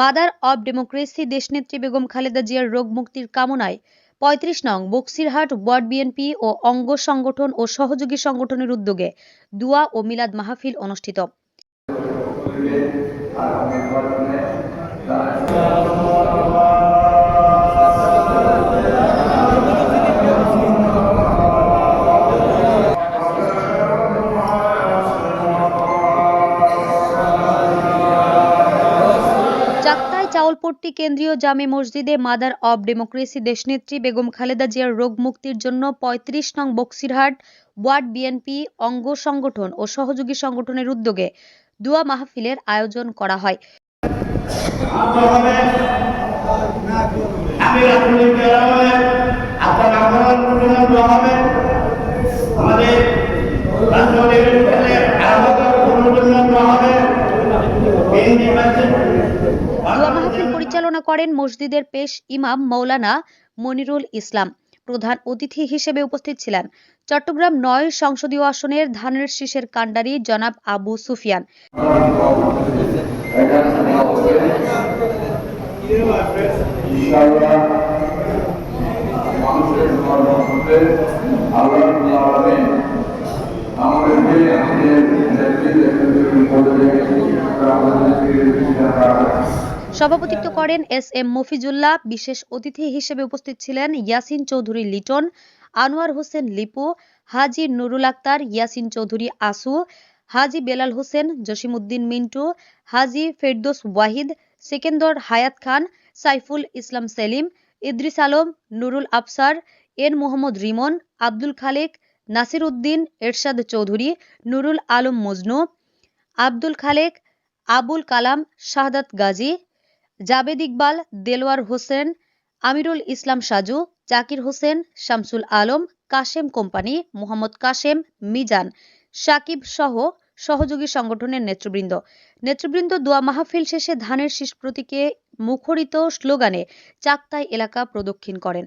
Mother of democracy দেশনেত্রী বেগম খালেদা জিয়ার রোগ মুক্তির কামনায় পঁয়ত্রিশ নং বক্সিরহাট ওয়ার্ড বিএনপি ও অঙ্গ সংগঠন ও সহযোগী সংগঠনের উদ্যোগে দুয়া ও মিলাদ মাহফিল অনুষ্ঠিত। চাক্তায় চাউলপট্টি কেন্দ্রীয় জামে মসজিদে মাদার অব ডেমোক্রেসি দেশনেত্রী বেগম খালেদা জিয়ার রোগ মুক্তির জন্য পঁয়ত্রিশ নং বক্সিরহাট, ওয়ার্ড বিএনপি, অঙ্গ সংগঠন ও সহযোগী সংগঠনের উদ্যোগে দুয়া মাহফিলের আয়োজন করা হয়। আমি পরিচালনা করেন মসজিদের পেশ ইমাম মৌলানা মনিরুল ইসলাম। প্রধান অতিথি হিসেবে উপস্থিত ছিলেন চট্টগ্রাম নয় সংসদীয় আসনের ধানের শীষের কাণ্ডারি জনাব আবু সুফিয়ান। আমাদের সভাপতিত্ব করেন এস এম মফিজুল্লাহ। বিশেষ অতিথি হিসেবে উপস্থিত ছিলেন ইয়াসিন চৌধুরী লিটন, আনোয়ার হোসেন লিপু, হাজি নুরুল আক্তার, ইয়াসিন চৌধুরী আসু, হাজি বেলাল হোসেন, জসিমউদ্দিন মিন্টু, হাজি ফেরদোস ওয়াহিদ, সেকেন্দর হায়াত খান, সাইফুল ইসলাম সেলিম, ইদ্রিস আলম, নুরুল আফসার এন মোহাম্মদ রিমন, আব্দুল খালেক, নাসির উদ্দিন, এরশাদ চৌধুরী, নুরুল আলম মজনু, আব্দুল খালেক, আবুল কালাম, শাহাদাত গাজী জাবেদ ইকবাল, দেলোয়ার হোসেন, আমিরুল ইসলাম সাজু, জাকির হোসেন, শামসুল আলম, কাশেম কোম্পানি, মোহাম্মদ কাশেম, মিজান, সাকিব সহ সহযোগী সংগঠনের নেতৃবৃন্দ। নেতৃবৃন্দ দোয়া মাহফিল শেষে ধানের শীষ প্রতীকে মুখরিত স্লোগানে চাকতাই এলাকা প্রদক্ষিণ করেন।